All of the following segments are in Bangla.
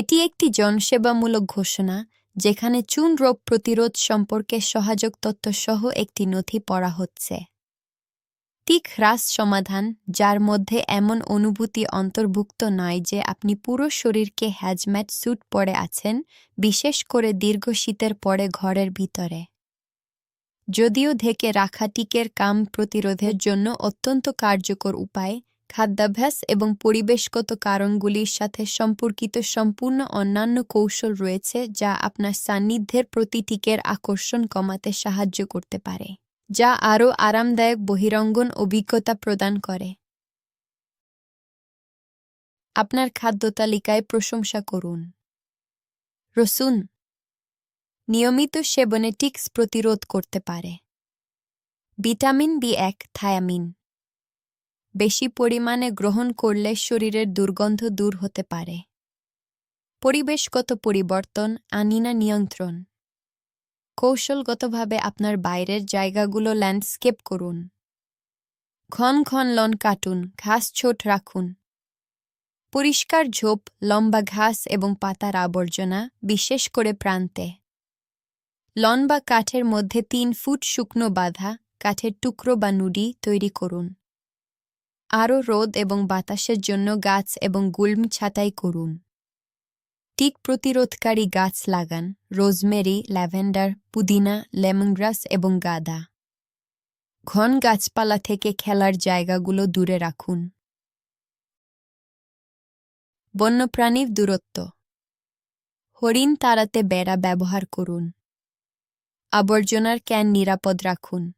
এটি একটি জনসেবামূলক ঘোষণা, যেখানে চুন রোগ প্রতিরোধ সম্পর্কে সহায়ক তথ্যসহ একটি নথি পড়া হচ্ছে। টিক হ্রাস সমাধান, যার মধ্যে এমন অনুভূতি অন্তর্ভুক্ত নয় যে আপনি পুরো শরীরকে হ্যাজম্যাট স্যুট পরে আছেন, বিশেষ করে দীর্ঘ শীতের পরে ঘরের ভিতরে। যদিও ঢেকে রাখা টিকের কাম প্রতিরোধের জন্য অত্যন্ত কার্যকর উপায় খাদ্যাভ্যাস এবং পরিবেশগত কারণগুলির সাথে সম্পর্কিত সম্পূর্ণ অন্যান্য কৌশল রয়েছে যা আপনার সান্নিধ্যের প্রতি টিকের আকর্ষণ কমাতে সাহায্য করতে পারে, যা আরও আরামদায়ক বহিরঙ্গন অভিজ্ঞতা প্রদান করে। আপনার খাদ্য তালিকায় প্রশংসা করুন। রসুন নিয়মিত সেবনে টিক্স প্রতিরোধ করতে পারে। ভিটামিন বি এক, থায়ামিন। বেশি পরিমাণে গ্রহণ করলে শরীরের দুর্গন্ধ দূর হতে পারে। পরিবেশগত পরিবর্তন, আনিনা নিয়ন্ত্রণ। কৌশলগতভাবে আপনার বাইরের জায়গাগুলো ল্যান্ডস্কেপ করুন। ঘন ঘন লন কাটুন, ঘাস ছোট রাখুন। পরিষ্কার ঝোপ, লম্বা ঘাস এবং পাতার আবর্জনা, বিশেষ করে প্রান্তে। লন বা কাঠের মধ্যে তিন ফুট শুকনো বাঁধা, কাঠের টুকরো বা নুডি তৈরি করুন। আরও রোদ এবং বাতাসের জন্য গাছ এবং গুল্ম ছাঁটাই করুন। টিক প্রতিরোধকারী গাছ লাগান, রোজমেরি, ল্যাভেন্ডার, পুদিনা, লেমনগ্রাস এবং গাদা। ঘন গাছপালা থেকে খেলার জায়গাগুলো দূরে রাখুন। বন্যপ্রাণীর দূরত্ব। হরিণ তাড়াতে বেড়া ব্যবহার করুন। আবর্জনার ক্যান নিরাপদ রাখুন।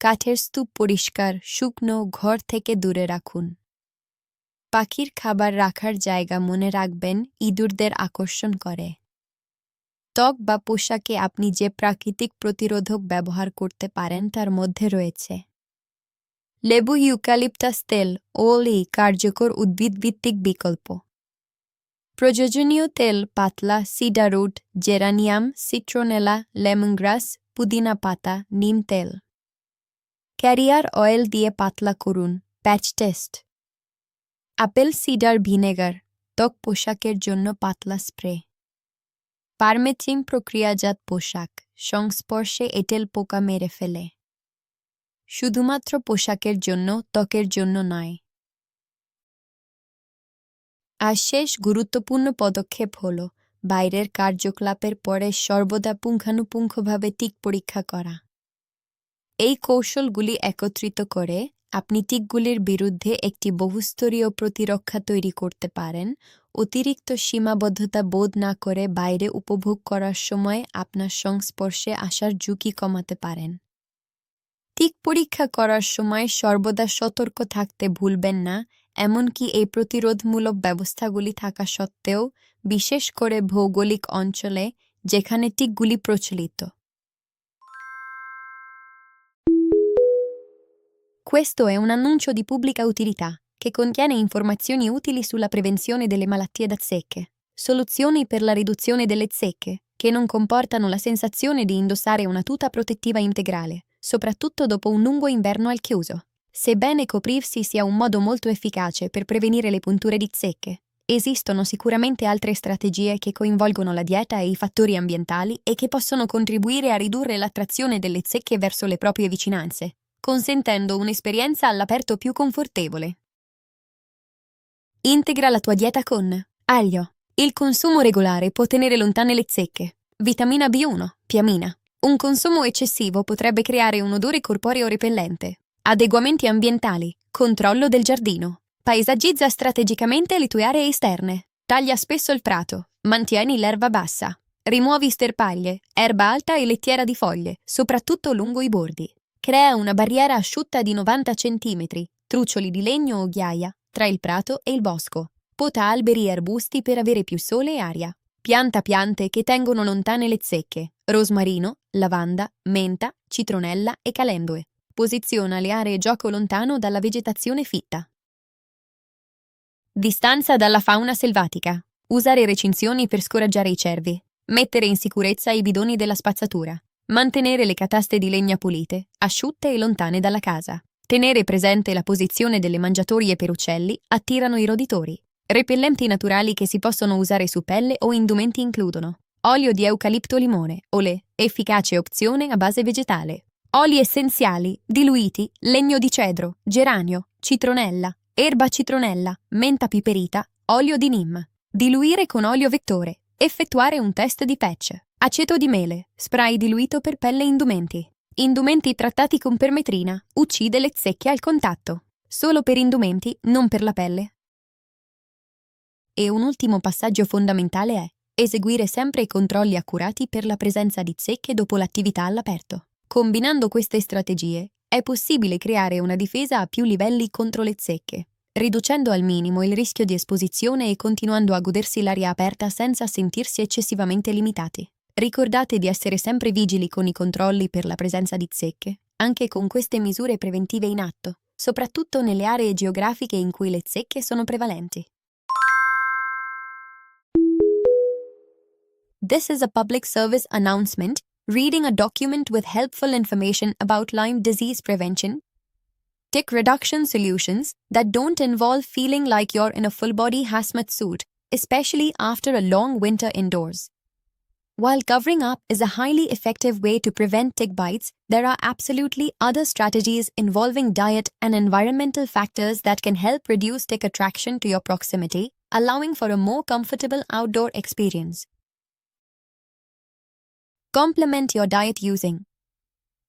কাঠের স্তূপ পরিষ্কার, শুকনো ঘর থেকে দূরে রাখুন। পাখির খাবার রাখার জায়গা মনে রাখবেন, ইঁদুরদের আকর্ষণ করে। ত্বক বা পোশাকে আপনি যে প্রাকৃতিক প্রতিরোধক ব্যবহার করতে পারেন তার মধ্যে রয়েছে। লেবু ইউক্যালিপটাস তেল, ওলি কার্যকর উদ্ভিদভিত্তিক বিকল্প। প্রয়োজনীয় তেল পাতলা সিডারুট জেরানিয়াম, সিট্রোনেলা, লেমনগ্রাস, পুদিনা পাতা, নিম তেল। ক্যারিয়ার অয়েল দিয়ে পাতলা করুন, patch test. Apple cider vinegar, ত্বক পোশাকের জন্য পাতলা স্প্রে। পারমেথিন প্রক্রিয়াজাত পোশাক, সংস্পর্শে এটেল পোকা মেরে ফেলে। শুধুমাত্র পোশাকের জন্য, ত্বকের জন্য নয়। আর শেষ গুরুত্বপূর্ণ পদক্ষেপ হল, বাইরের কার্যকলাপের পরে সর্বদা পুঙ্খানুপুঙ্খভাবে টিক পরীক্ষা করা। এই কৌশলগুলি একত্রিত করে আপনি টিকগুলির বিরুদ্ধে একটি বহুস্তরীয় প্রতিরক্ষা তৈরি করতে পারেন। অতিরিক্ত সীমাবদ্ধতা বোধ না করে বাইরে উপভোগ করার সময় আপনার সংস্পর্শে আসার ঝুঁকি কমাতে পারেন। টিক পরীক্ষা করার সময় সর্বদা সতর্ক থাকতে ভুলবেন না, এমনকি এই প্রতিরোধমূলক ব্যবস্থাগুলি থাকা সত্ত্বেও, বিশেষ করে ভৌগোলিক অঞ্চলে যেখানে টিকগুলি প্রচলিত। Questo è un annuncio di pubblica utilità che contiene informazioni utili sulla prevenzione delle malattie da zecche, soluzioni per la riduzione delle zecche, che non comportano la sensazione di indossare una tuta protettiva integrale, soprattutto dopo un lungo inverno al chiuso. Sebbene coprirsi sia un modo molto efficace per prevenire le punture di zecche, esistono sicuramente altre strategie che coinvolgono la dieta e i fattori ambientali e che possono contribuire a ridurre l'attrazione delle zecche verso le proprie vicinanze, consentendo un'esperienza all'aperto più confortevole. Integra la tua dieta con aglio. Il consumo regolare può tenere lontane le zecche. Vitamina B1, piamina. Un consumo eccessivo potrebbe creare un odore corporeo repellente. Adeguamenti ambientali. Controllo del giardino. Paesaggiazza strategicamente le tue aree esterne. Taglia spesso il prato. Mantieni l'erba bassa. Rimuovi sterpaglie, erba alta e lettiera di foglie, soprattutto lungo i bordi. Crea una barriera asciutta di 90 cm, truccioli di legno o ghiaia, tra il prato e il bosco. Pota alberi e arbusti per avere più sole e aria. Pianta piante che tengono lontane le zecche, rosmarino, lavanda, menta, citronella e calendule. Posiziona le aree gioco lontano dalla vegetazione fitta. Distanza dalla fauna selvatica. Usare recinzioni per scoraggiare i cervi. Mettere in sicurezza i bidoni della spazzatura. Mantenere le cataste di legna pulite, asciutte e lontane dalla casa. Tenere presente la posizione delle mangiatorie per uccelli attirano i roditori. Repellenti naturali che si possono usare su pelle o indumenti includono olio di eucalipto limone, olè, efficace opzione a base vegetale, oli essenziali, diluiti, legno di cedro, geranio, citronella, erba citronella, menta piperita, olio di nim. Diluire con olio vettore, effettuare un test di patch, aceto di mele, spray diluito per pelle e indumenti. Indumenti trattati con permetrina, uccide le zecche al contatto. Solo per indumenti, non per la pelle. E un ultimo passaggio fondamentale è eseguire sempre i controlli accurati per la presenza di zecche dopo l'attività all'aperto. Combinando queste strategie, è possibile creare una difesa a più livelli contro le zecche, riducendo al minimo il rischio di esposizione e continuando a godersi l'aria aperta senza sentirsi eccessivamente limitati. Ricordate di essere sempre vigili con i controlli per la presenza di zecche, anche con queste misure preventive in atto, soprattutto nelle aree geografiche in cui le zecche sono prevalenti. This is a public service announcement reading a document with helpful information about Lyme disease prevention, tick reduction solutions that don't involve feeling like you're in a full body hazmat suit, especially after a long winter indoors. While covering up is a highly effective way to prevent tick bites, there are absolutely other strategies involving diet and environmental factors that can help reduce tick attraction to your proximity, allowing for a more comfortable outdoor experience. Complement your diet using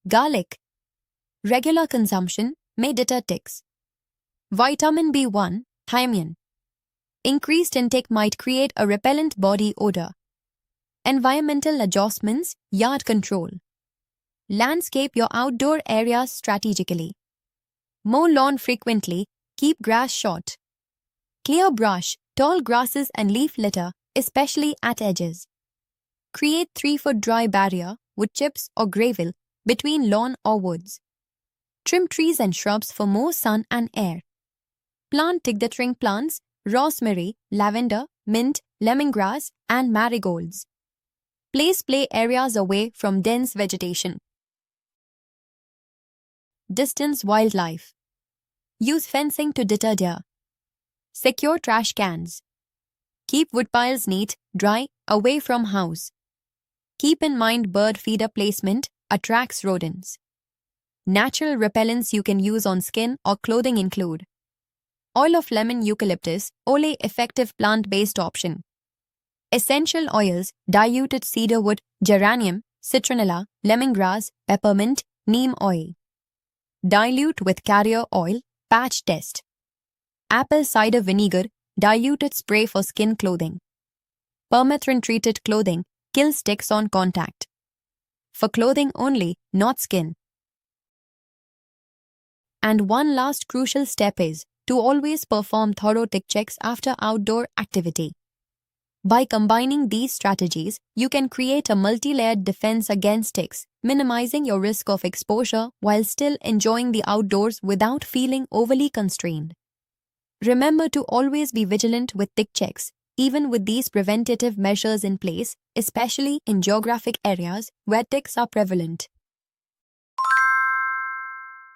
garlic. Regular consumption may deter ticks. Vitamin B1, thiamine. Increased intake might create a repellent body odor. Environmental adjustments, yard control. Landscape your outdoor areas strategically. Mow lawn frequently, keep grass short. Clear brush, tall grasses and leaf litter, especially at edges. Create 3 foot dry barrier, wood chips or gravel between lawn or woods. Trim trees and shrubs for more sun and air. Plant tick-deterring plants, rosemary, lavender, mint, lemongrass, and marigolds. Place play areas away from dense vegetation. Distance wildlife. Use fencing to deter deer. Secure trash cans. Keep woodpiles neat, dry, away from house. Keep in mind bird feeder placement attracts rodents. Natural repellents you can use on skin or clothing include oil of lemon eucalyptus, ole effective plant-based option. Essential oils, diluted cedarwood, geranium, citronella, lemongrass, peppermint, neem oil. Dilute with carrier oil, patch test. Apple cider vinegar, diluted spray for skin clothing. Permethrin treated clothing, kills ticks on contact. For clothing only, not skin. And one last crucial step is to always perform thorough tick checks after outdoor activity. By combining these strategies, you can create a multi layered defense against ticks, minimizing your risk of exposure while still enjoying the outdoors without feeling overly constrained. Remember to always be vigilant with tick checks, even with these preventative measures in place, especially in geographic areas where ticks are prevalent.